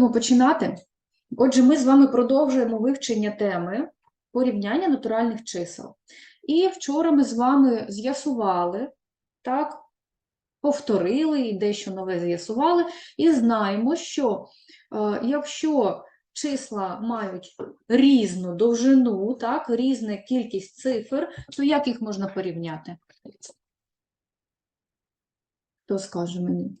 Будемо починати. Отже, ми з вами продовжуємо вивчення теми порівняння натуральних чисел. І вчора ми з вами з'ясували, так, повторили і дещо нове з'ясували, і знаємо, що е, якщо числа мають різну довжину, так, різна кількість цифр, то як їх можна порівняти? Хто скаже мені?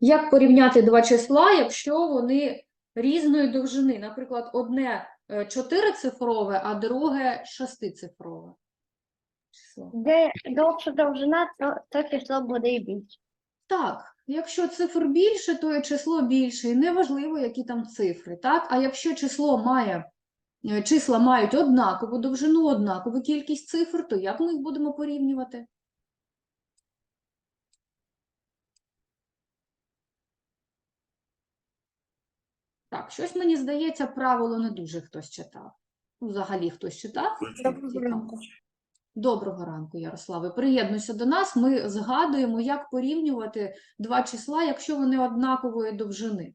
Як порівняти два числа, якщо вони різної довжини? Наприклад, одне е, чотирицифрове, а друге шестицифрове число. Де довша довжина, то, то число буде і більше. Так, якщо цифр більше, то і число більше, і неважливо, які там цифри, так? А якщо число має, е, числа мають однакову довжину, однакову кількість цифр, то як ми їх будемо порівнювати? Так, щось мені здається, правило не дуже хтось читав. Ну, Взагалі хтось читав? Цікаво. Доброго ранку, Ярославе. Приєднуйся до нас. Ми згадуємо, як порівнювати два числа, якщо вони однакової довжини.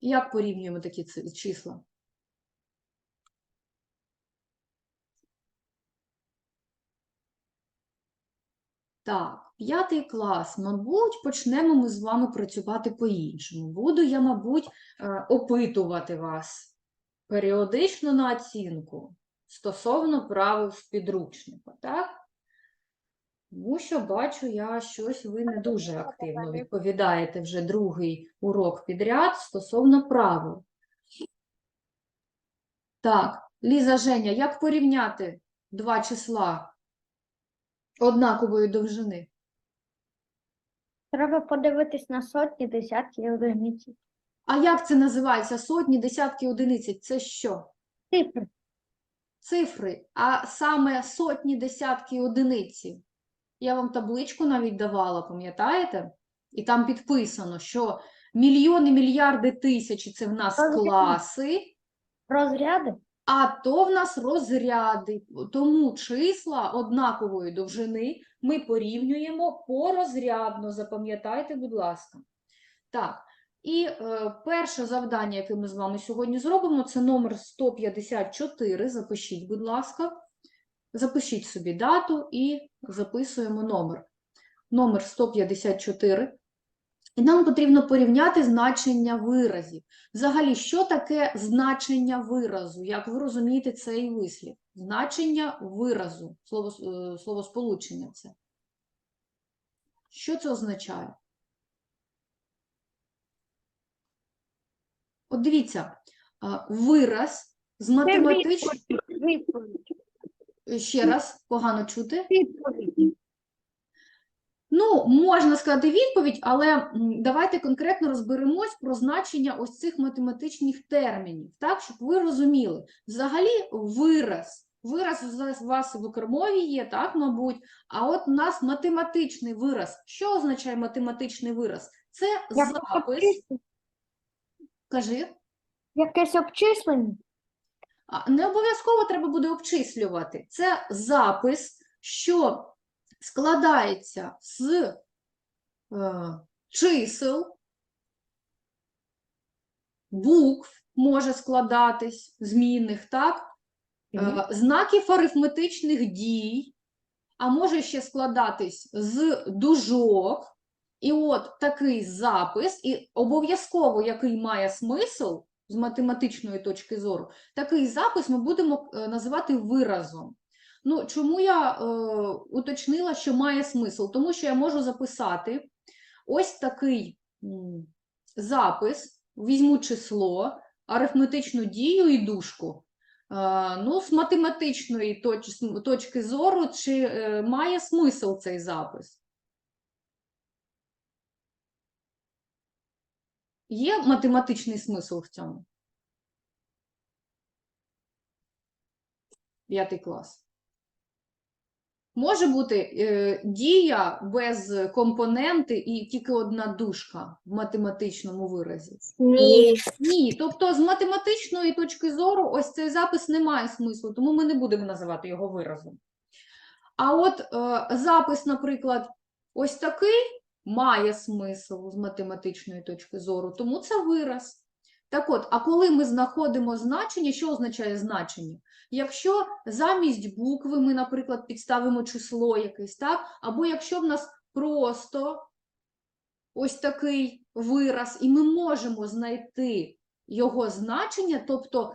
Як порівнюємо такі числа? Так, п'ятий клас. Мабуть, почнемо ми з вами працювати по-іншому. Буду я, мабуть, е, опитувати вас періодично на оцінку стосовно правил з підручника, так? Тому що бачу я щось ви не дуже активно відповідаєте вже другий урок підряд стосовно правил. Так, Ліза Женя, як порівняти два числа однакової довжини? Треба подивитись на сотні, десятки і одиниці. А як це називається? Сотні, десятки, одиниці? Це що? Цифри. Цифри, а саме сотні, десятки, одиниці. Я вам табличку навіть давала, пам'ятаєте? І там підписано, що мільйони, мільярди, тисячі це в нас Розряди. класи, Розряди. А то в нас розряди. Тому числа однакової довжини ми порівнюємо порозрядно. Запам'ятайте, будь ласка. Так, і е, перше завдання, яке ми з вами сьогодні зробимо, це номер 154. Запишіть, будь ласка. Запишіть собі дату і записуємо номер. Номер 154. І нам потрібно порівняти значення виразів. Взагалі, що таке значення виразу? Як ви розумієте цей вислів? Значення виразу, слово, е, словосполучення це. Що це означає? От дивіться, вираз з математичної... Ще раз, погано чути. Ну, можна сказати відповідь, але давайте конкретно розберемось про значення ось цих математичних термінів, так, щоб ви розуміли. Взагалі, вираз. Вираз у вас- в окремові є, так, мабуть, а от у нас математичний вираз. Що означає математичний вираз? Це Якесь запис. Кажи. Якесь обчислення. Не обов'язково треба буде обчислювати. Це запис, що складається з е, чисел, букв може складатись, змінних, так? Е, знаків арифметичних дій, а може ще складатись з дужок. І от такий запис, і обов'язково який має смисл з математичної точки зору, такий запис ми будемо е, називати виразом. Ну, чому я е, уточнила, що має смисл? Тому що я можу записати ось такий запис, візьму число, арифметичну дію і дужку. Е, ну, з математичної точ- точки зору, чи е, має смисл цей запис? Є математичний смисл в цьому? П'ятий клас. Може бути е, дія без компоненти і тільки одна дужка в математичному виразі? Ні. Ні, тобто з математичної точки зору ось цей запис не має смислу, тому ми не будемо називати його виразом. А от е, запис, наприклад, ось такий має смисл з математичної точки зору, тому це вираз. Так от, а коли ми знаходимо значення, що означає значення? Якщо замість букви ми, наприклад, підставимо число якесь, так? Або якщо в нас просто ось такий вираз, і ми можемо знайти його значення, тобто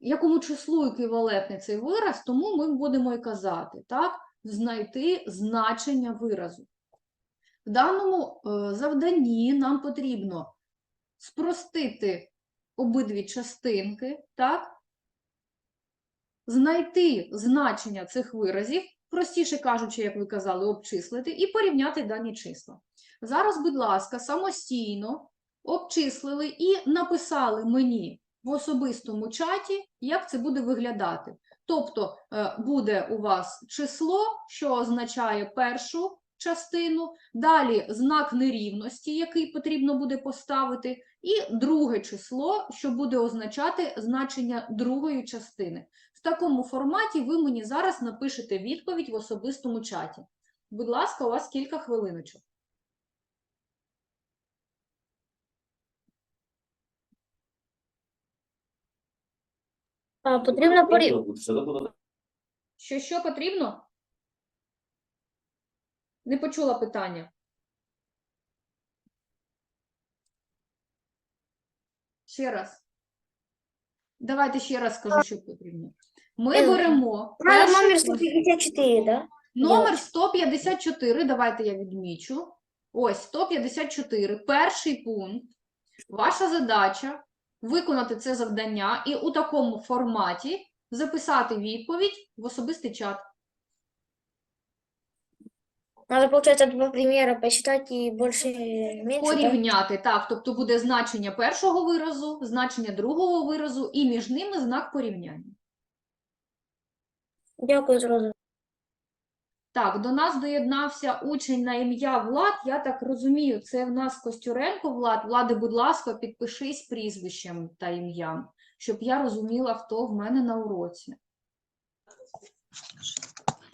якому числу еквівалентний цей вираз, тому ми будемо і казати, так? Знайти значення виразу. В даному е, завданні нам потрібно спростити обидві частинки, так? Знайти значення цих виразів, простіше кажучи, як ви казали, обчислити, і порівняти дані числа. Зараз, будь ласка, самостійно обчислили і написали мені в особистому чаті, як це буде виглядати. Тобто е, буде у вас число, що означає першу частину, далі знак нерівності, який потрібно буде поставити, і друге число, що буде означати значення другої частини. В такому форматі ви мені зараз напишете відповідь в особистому чаті. Будь ласка, у вас кілька хвилиночок. А, потрібно порів... Що, що потрібно? Не почула питання. Ще раз. Давайте ще раз скажу, що потрібно. Ми Е, беремо перший номер пункт. 154, да? Номер 154, давайте я відмічу. Ось 154, перший пункт. Ваша задача виконати це завдання і у такому форматі записати відповідь в особистий чат. Надо, получается, два примера посчитать и больше, меньше, да? Порівняти, так, тобто буде значення першого виразу, значення другого виразу, і між ними знак порівняння. Дякую, зрозуміло. Так, до нас доєднався учень на ім'я Влад. Я так розумію, це в нас Костюренко Влад. Влади, будь ласка, підпишись прізвищем та ім'ям, щоб я розуміла, хто в мене на уроці.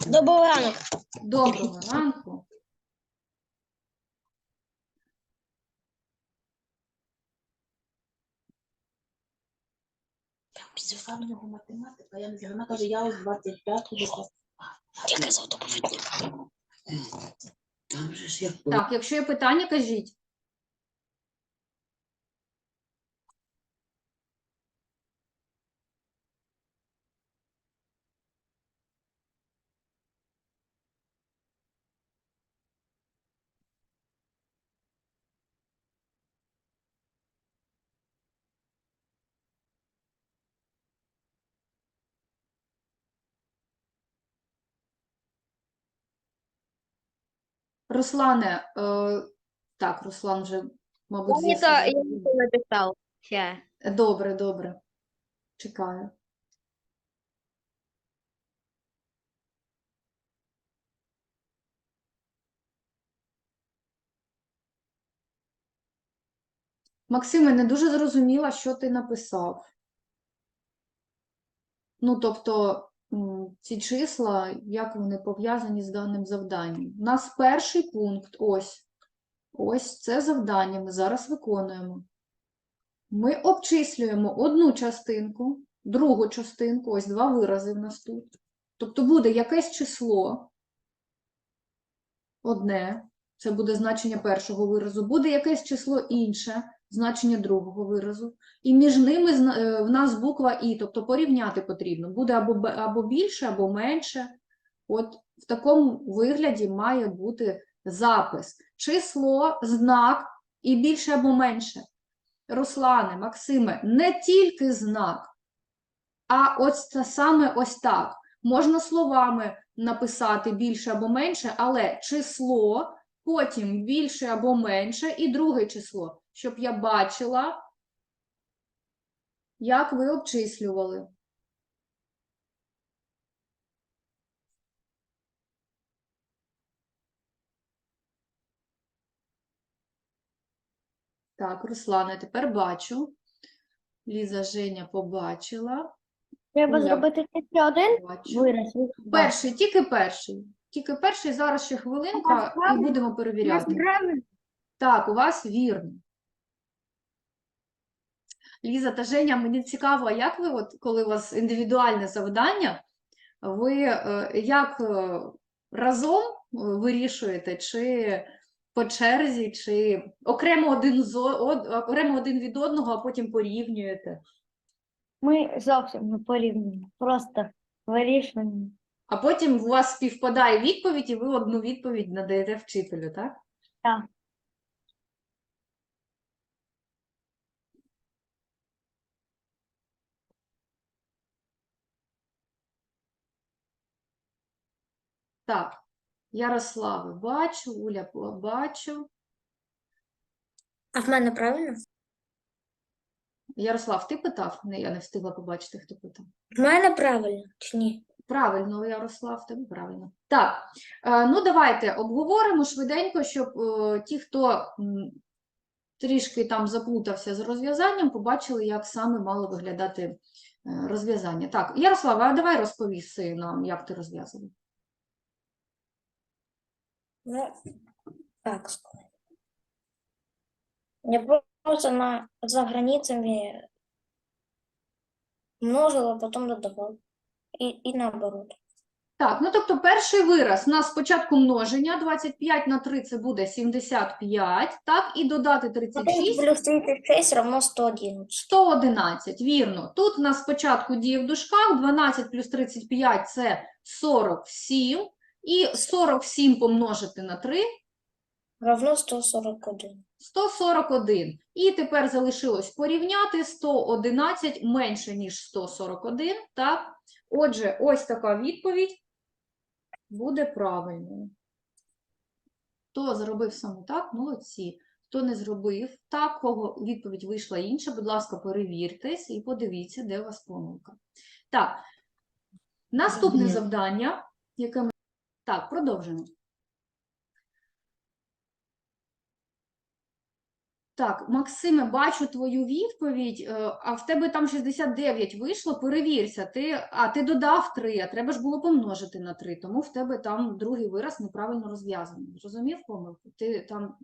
Доброго ранку. Доброго ранку. Пішла в нього математика, я не знаю. Вона каже, я ось 25-го. Дякую за доповідь. Там же ж як Так, якщо є питання, кажіть. Руслане, е, так, Руслан вже, мабуть, з'ясував. то, я не то написал. Ща. Добре, добре. Чекаю. Максиме, не дуже зрозуміла, що ти написав. Ну, тобто, ці числа, як вони пов'язані з даним завданням. У нас перший пункт, ось. Ось це завдання ми зараз виконуємо. Ми обчислюємо одну частинку, другу частинку, ось два вирази в нас тут. Тобто буде якесь число, одне, це буде значення першого виразу, буде якесь число інше, значення другого виразу. І між ними е, в нас буква І, тобто порівняти потрібно. Буде або, або більше, або менше. От в такому вигляді має бути запис. Число, знак і більше або менше. Руслане, Максиме, не тільки знак, а ось саме ось так. Можна словами написати більше або менше, але число, потім більше або менше, і друге число, щоб я бачила, як ви обчислювали. Так, Руслане, тепер бачу. Ліза Женя побачила. Треба Оля. зробити тільки один бачу. вираз. Перший, тільки перший. Тільки перший, зараз ще хвилинка, і будемо перевіряти. Так, у вас вірно. Ліза та Женя, мені цікаво, а як ви, от, коли у вас індивідуальне завдання, ви е, як е, разом е, вирішуєте, чи по черзі, чи окремо один, з, окремо один від одного, а потім порівнюєте? Ми зовсім не порівнюємо, просто вирішуємо. А потім у вас співпадає відповідь, і ви одну відповідь надаєте вчителю, так? Так. Так, Ярославе, бачу, Уля, бачу. А в мене правильно? Ярослав, ти питав? Не, я не встигла побачити, хто питав. В мене правильно чи ні? Правильно, Ярослав, тебе правильно. Так, е, ну давайте обговоримо швиденько, щоб е, ті, хто трішки там заплутався з розв'язанням, побачили, як саме мало виглядати е, розв'язання. Так, Ярослав, а давай розповіси нам, як ти розв'язував. Ну, как сказать. Я просто на, за границами множила, потом додавала. И, и наоборот. Так, ну тобто перший вираз у нас спочатку множення, 25 на 3 це буде 75, так, і додати 36 плюс 36 равно 111. 111, вірно. Тут у нас спочатку діє в дужках, 12 плюс 35 – це 47, і 47 помножити на 3 Равно 141. – 141. І тепер залишилось порівняти 111 менше, ніж 141, так? Отже, ось така відповідь буде правильною. Хто зробив саме так, молодці. Хто не зробив так, кого відповідь вийшла інша, будь ласка, перевіртесь і подивіться, де у вас помилка. Так, наступне завдання, яке ми... Так, продовжимо. Так, Максиме, бачу твою відповідь, е, а в тебе там 69 вийшло, перевірся. Ти, а ти додав 3, а треба ж було помножити на 3, тому в тебе там другий вираз неправильно розв'язаний. Зрозумів помилку? Ти там,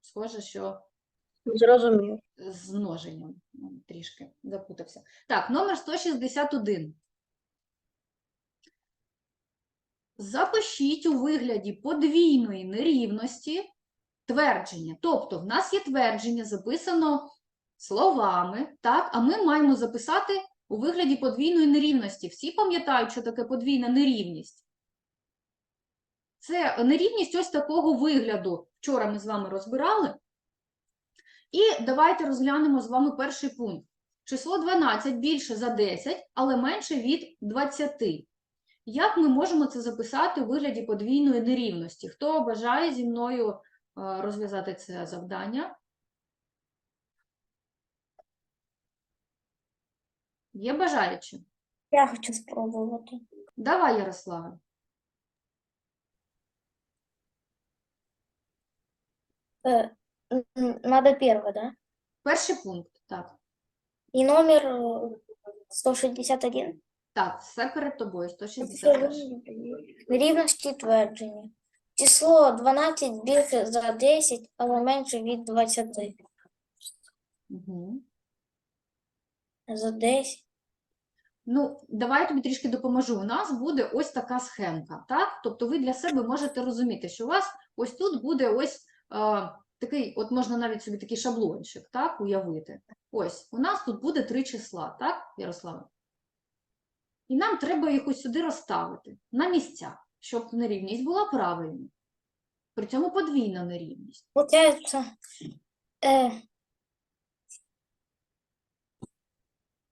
схоже, що Зрозумів. з множенням ну, трішки запутався. Так, номер 161. Запишіть у вигляді подвійної нерівності твердження. Тобто, в нас є твердження, записано словами, так, а ми маємо записати у вигляді подвійної нерівності. Всі пам'ятають, що таке подвійна нерівність? Це нерівність ось такого вигляду. Вчора ми з вами розбирали. І давайте розглянемо з вами перший пункт. Число 12 більше за 10, але менше від 20. Як ми можемо це записати у вигляді подвійної нерівності? Хто бажає зі мною е, розв'язати це завдання? Є бажаючі? Я хочу спробувати. Давай, Ярославе. Э, м, м, надо первое, да? Перший пункт. Так, И номер э, 161. Так, все перед тобою. 161. Рівності твердження. Число 12 більше за 10, але менше від 20. Угу. За 10. Ну, давай я тобі трішки допоможу. У нас буде ось така схемка, так? Тобто ви для себе можете розуміти, що у вас ось тут буде ось е, такий, от можна навіть собі такий шаблончик, так, уявити. Ось, у нас тут буде три числа, так, Ярославе? І нам треба їх ось сюди розставити на місця, щоб нерівність була правильною. При цьому подвійна нерівність. Получається, е,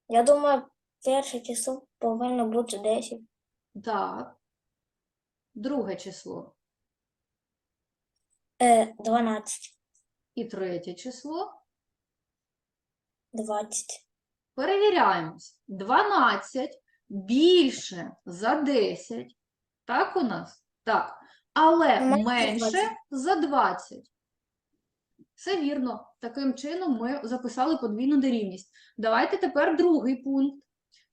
я думаю, перше число повинно бути 10. Так. Друге число. Е, 12, І третє число. 20. Перевіряємось. 12 більше за 10. Так у нас? Так. Але Менше менше 20. за 20. Все вірно. Таким чином ми записали подвійну нерівність. Давайте тепер другий пункт.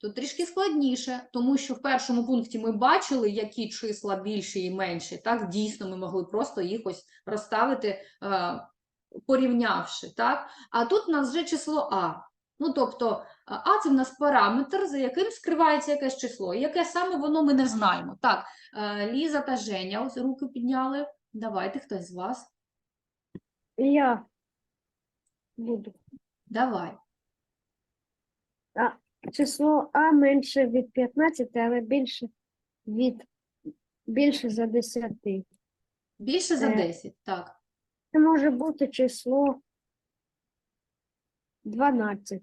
Тут трішки складніше, тому що в першому пункті ми бачили, які числа більші і менші. Так, дійсно, ми могли просто їх ось розставити, е, порівнявши. Так? А тут у нас вже число А. Ну, тобто, а А це в нас параметр, за яким скривається якесь число. Яке саме воно ми не знаємо. Так, е, Ліза та Женя ось руки підняли. Давайте, хтось з вас. Я буду. Давай. Число А менше від 15, але більше від більше за 10. Більше за Е. 10, так. Це може бути число 12.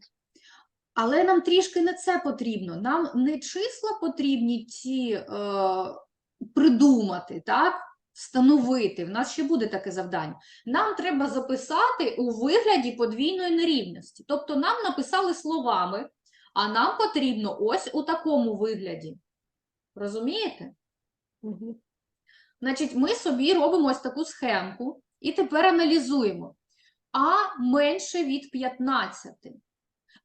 Але нам трішки не це потрібно. Нам не числа потрібні ці е, придумати, так? Встановити. В нас ще буде таке завдання. Нам треба записати у вигляді подвійної нерівності. Тобто нам написали словами, а нам потрібно ось у такому вигляді. Розумієте? Мгм. Значить, ми собі робимо ось таку схемку і тепер аналізуємо. А менше від 15.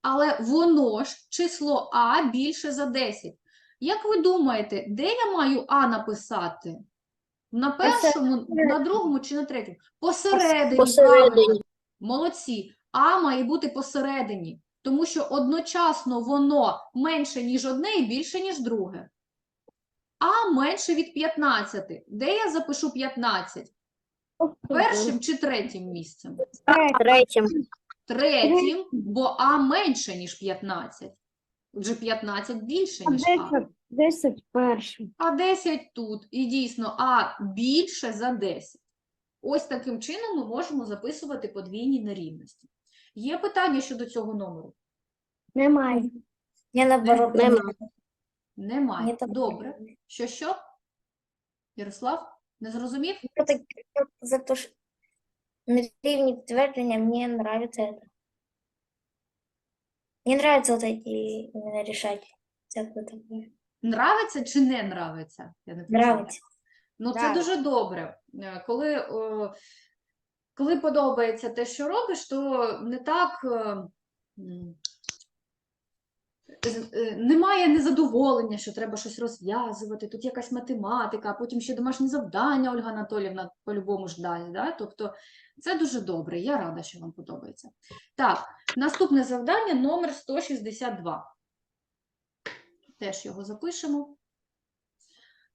Але воно ж число А більше за 10. Як ви думаєте, де я маю А написати? На першому, на другому чи на третьому? Посередині. Посередині. Молодці. А має бути посередині, тому що одночасно воно менше, ніж одне і більше, ніж друге. А менше від 15. Де я запишу 15? Першим чи третім місцем? Третім. Третім, бо А менше, ніж 15. Отже, 15 більше, ніж А. 10, 10 першим. А 10 тут. І дійсно, А більше за 10. Ось таким чином ми можемо записувати подвійні нерівності. Є питання щодо цього номеру? Немає. Я наоборот Нема. Немає. Мені Добре. Що що? Ярослав? Не зрозумів? Так, За то, что нерівні підтвердження, мне нравится это. Мне нравится вот эти именно решать всякое такое. Нравиться чи не нравиться? Я не. Нравится. Ну, це Так. дуже добре. Е, Коли, о, коли подобається те, що робиш, то не так е, м, е, немає незадоволення, що треба щось розв'язувати, тут якась математика, а потім ще домашнє завдання Ольга Анатолівна по-любому ж дасть. Да? Тобто це дуже добре. Я рада, що вам подобається. Так, наступне завдання номер 162. Теж його запишемо.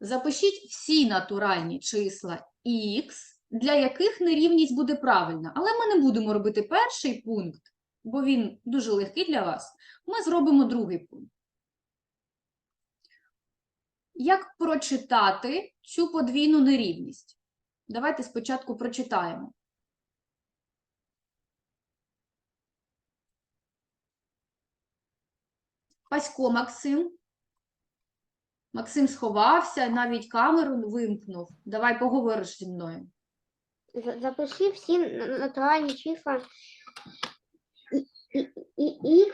Запишіть всі натуральні числа х, для яких нерівність буде правильна. Але ми не будемо робити перший пункт, бо він дуже легкий для вас. Ми зробимо другий пункт. Як прочитати цю подвійну нерівність? Давайте спочатку прочитаємо. Пасько Максим. Максим сховався, навіть камеру вимкнув. Давай поговориш зі мною. За- Запиши всі натуральні числа і, і, і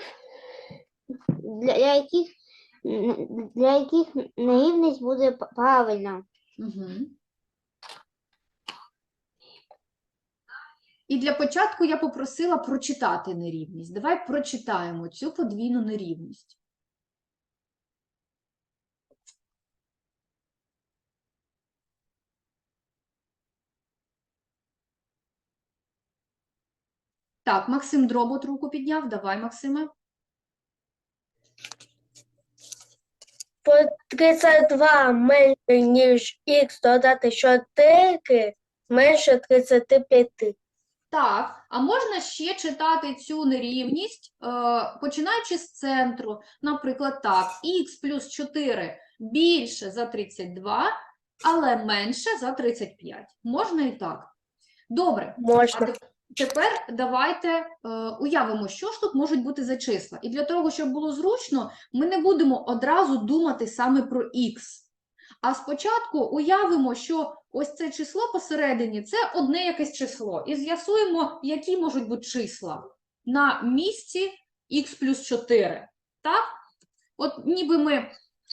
для яких, для яких нерівність буде правильна. І для початку я попросила прочитати нерівність. Давай прочитаємо цю подвійну нерівність. Так, Максим Дробот руку підняв. Давай, Максиме. По 32 менше, ніж х додати 4 менше 35. Так, а можна ще читати цю нерівність, е, починаючи з центру. Наприклад, так, х плюс 4 більше за 32, але менше за 35. Можна і так. Добре. А Можна. теп- тепер давайте е, уявимо, що ж тут можуть бути за числа. І для того, щоб було зручно, ми не будемо одразу думати саме про х. А спочатку уявимо, що ось це число посередині це одне якесь число. І з'ясуємо, які можуть бути числа на місці х плюс 4. Так? От ніби ми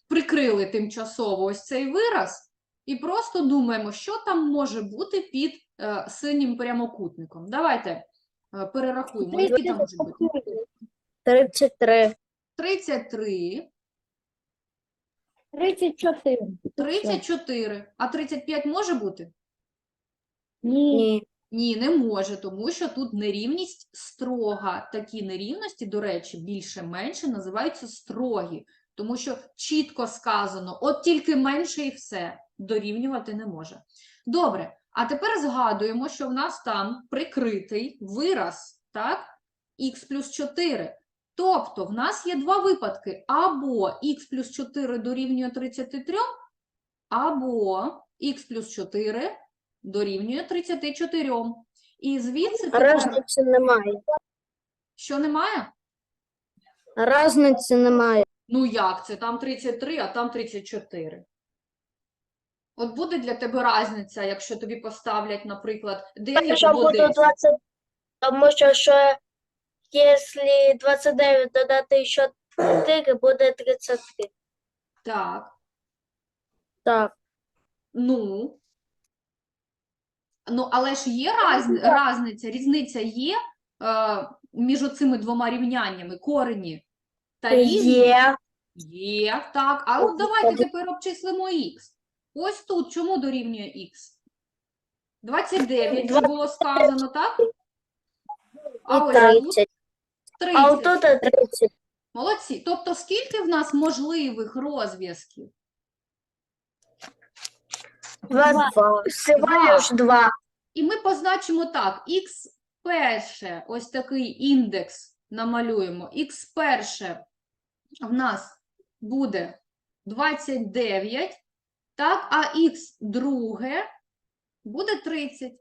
прикрили тимчасово ось цей вираз і просто думаємо, що там може бути під е, синім прямокутником. Давайте е, перерахуємо, які там можуть бути. 33. 33, 34. 34. А 35 може бути? Ні. Ні. Ні, не може, тому що тут нерівність строга. Такі нерівності, до речі, більше-менше називаються строгі, тому що чітко сказано, от тільки менше і все, дорівнювати не може. Добре, а тепер згадуємо, що в нас там прикритий вираз, так? х плюс 4. Тобто в нас є два випадки: або х плюс 4 дорівнює 33, або х плюс 4 дорівнює 34. І звідси тепер, Разниці немає. що немає? Разниці немає. Ну як це? Там 33, а там 34. От буде для тебе різниця, якщо тобі поставлять, наприклад, 9 Що або буде 10. 20, тому що, що якщо 29 додати ще 4, буде 33. Так, Так. ну. Ну, але ж є раз, різниця, різниця є е, між оцими двома рівняннями, корені та різні? Є. Є, так. А от давайте тепер обчислимо х. Ось тут чому дорівнює х? 29 вже було сказано, так? А ось тут 30. 30. А отут 30. Молодці. Тобто, скільки в нас можливих розв'язків? Два. Всього Два. лиш 2. І ми позначимо так: х перше, ось такий індекс намалюємо. х перше в нас буде 29, так, а х друге буде 30.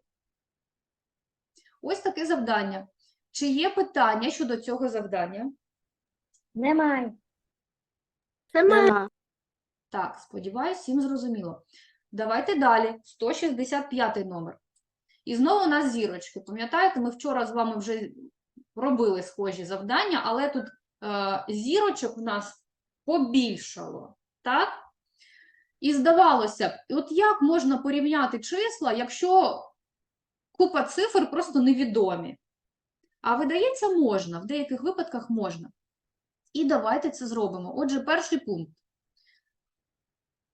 Ось таке завдання. Чи є питання щодо цього завдання? Немає. Немає. Так, сподіваюсь, всім зрозуміло. Давайте далі. 165 номер. І знову у нас зірочки. Пам'ятаєте, ми вчора з вами вже робили схожі завдання, але тут е, зірочок в нас побільшало. Так? І здавалося б, от як можна порівняти числа, якщо купа цифр просто невідомі? А видається, можна, в деяких випадках можна. І давайте це зробимо. Отже, перший пункт.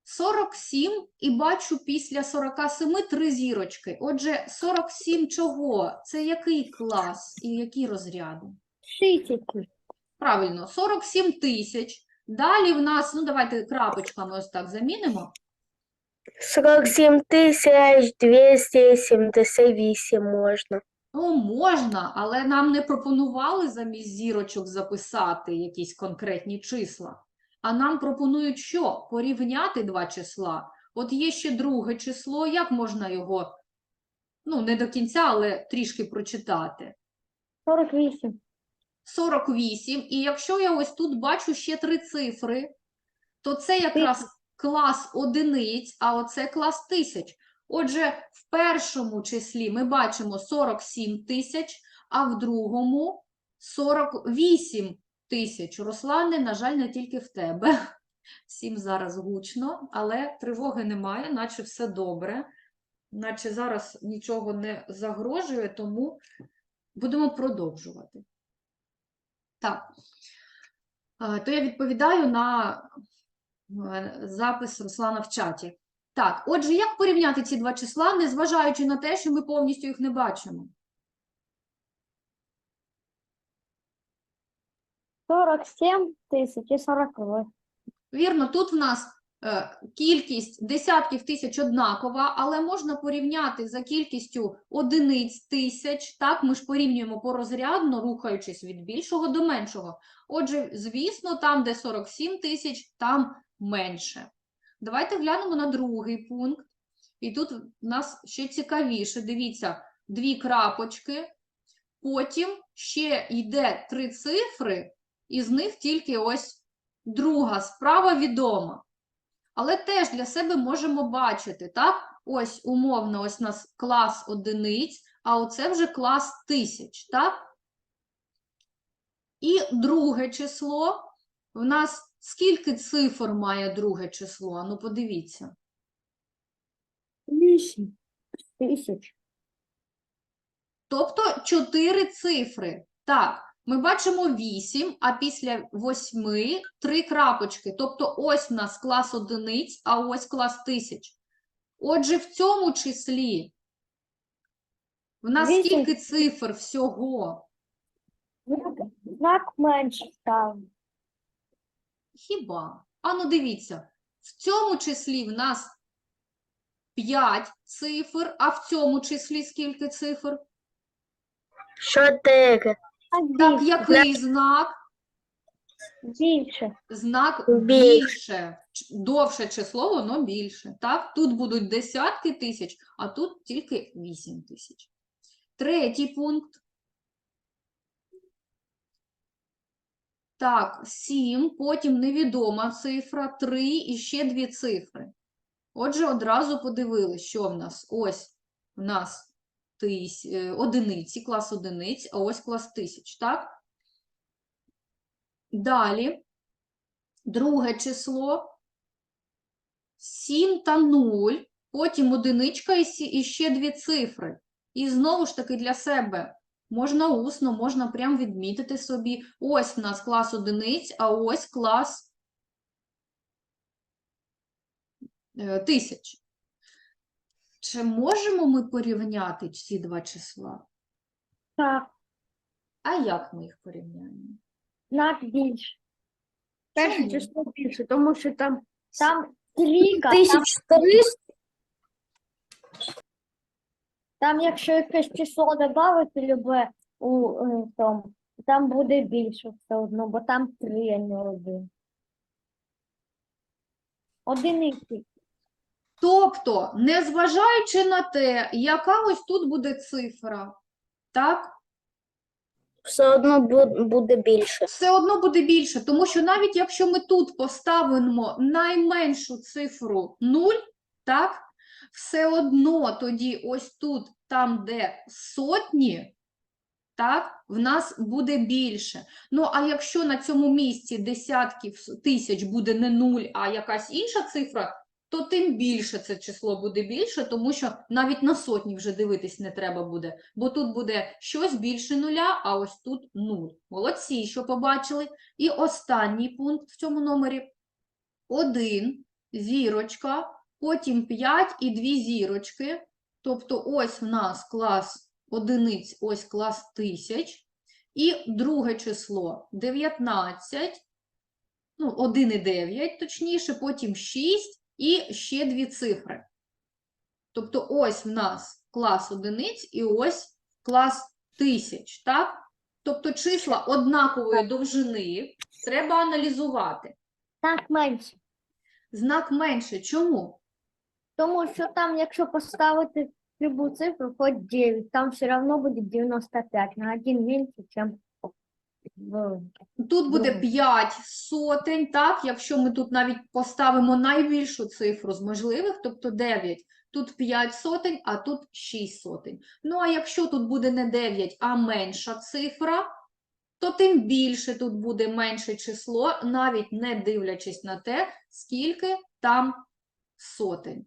47 і бачу після 47 три зірочки. Отже, 47 чого? Це який клас і які розряди? Правильно, 47 тисяч. Далі в нас, ну давайте крапочками ось так замінимо. 47 тисяч 278 можна. Ну, можна, але нам не пропонували замість зірочок записати якісь конкретні числа. А нам пропонують що? Порівняти два числа. От є ще друге число, як можна його, ну, не до кінця, але трішки прочитати. 48. 48. І якщо я ось тут бачу ще три цифри, то це якраз клас одиниць, а оце клас тисяч. Отже, в першому числі ми бачимо 47 тисяч, а в другому 48 тисяч. Руслане, на жаль, не тільки в тебе. Всім зараз гучно, але тривоги немає, наче все добре, наче зараз нічого не загрожує, тому будемо продовжувати. Так, Е, то я відповідаю на е, запис Руслана в чаті. Так, отже, як порівняти ці два числа, незважаючи на те, що ми повністю їх не бачимо? 47 тисяч і 40. Вірно, тут в нас кількість десятків тисяч однакова, але можна порівняти за кількістю одиниць тисяч. Так, ми ж порівнюємо порозрядно, рухаючись від більшого до меншого. Отже, звісно, там, де 47 тисяч, там менше. Давайте глянемо на другий пункт. І тут в нас ще цікавіше. Дивіться, дві крапочки, потім ще йде три цифри, і з них тільки ось друга справа відома. Але теж для себе можемо бачити, так? Ось умовно, ось у нас клас одиниць, а оце вже клас тисяч, так? І друге число. В нас скільки цифр має друге число? Ану, подивіться. 8 тисяч. Тобто чотири цифри. Так, Ми бачимо 8, а після 8 три крапочки. Тобто ось в нас клас одиниць, а ось клас тисяч. Отже, в цьому числі в нас Вісім. скільки цифр всього? Знак, менше став. Хіба? Ану, дивіться, в цьому числі в нас 5 цифр, а в цьому числі скільки цифр? Чотири. Так, який знак? Більше. Знак Більше. більше. Ч- Довше число, воно більше. Так? Тут будуть десятки тисяч, а тут тільки 8 тисяч. Третій пункт. Так, 7, потім невідома цифра, 3 і ще дві цифри. Отже, одразу подивилися, що в нас. Ось в нас тис... е, одиниці, клас одиниць, а ось клас тисяч, так? Далі, друге число, 7 та 0, потім одиничка і, ще дві цифри. І знову ж таки для себе можна усно, можна прям відмітити собі. Ось в нас клас одиниць, а ось клас е, тисяч. Чи можемо ми порівняти ці два числа? Так, А як ми їх порівняємо? знак більше. Перше Чому? число більше, тому що там, там трійка, там, Тисяч триста. там якщо якесь число додати любе у е, тому, там буде більше все одно, бо там три, а не один. Одиниці. Тобто, незважаючи на те, яка ось тут буде цифра, так, Все одно буде більше. все одно буде більше, тому що навіть якщо ми тут поставимо найменшу цифру 0, так, все одно тоді ось тут, там, де сотні, так, в нас буде більше. Ну, а якщо на цьому місці десятків тисяч буде не 0, а якась інша цифра, то тим більше це число буде більше, тому що навіть на сотні вже дивитись не треба буде, бо тут буде щось більше нуля, а ось тут нуль. Молодці, що побачили. І останній пункт в цьому номері. Один, зірочка, потім 5 і дві зірочки. Тобто ось в нас клас одиниць, ось клас тисяч. І друге число 19, ну, 1 і 9, точніше, потім 6 і ще дві цифри. Тобто ось в нас клас одиниць і ось клас тисяч, так? Тобто числа однакової довжини треба аналізувати. Так менше. Знак менше. Чому? Тому що там, якщо поставити любу цифру, хоч 9, там все одно буде 95, на один менше, ніж Тут буде 5 сотень, так? Якщо ми тут навіть поставимо найбільшу цифру з можливих, тобто 9, тут 5 сотень, а тут 6 сотень. Ну, а якщо тут буде не 9, а менша цифра, то тим більше тут буде менше число, навіть не дивлячись на те, скільки там сотень.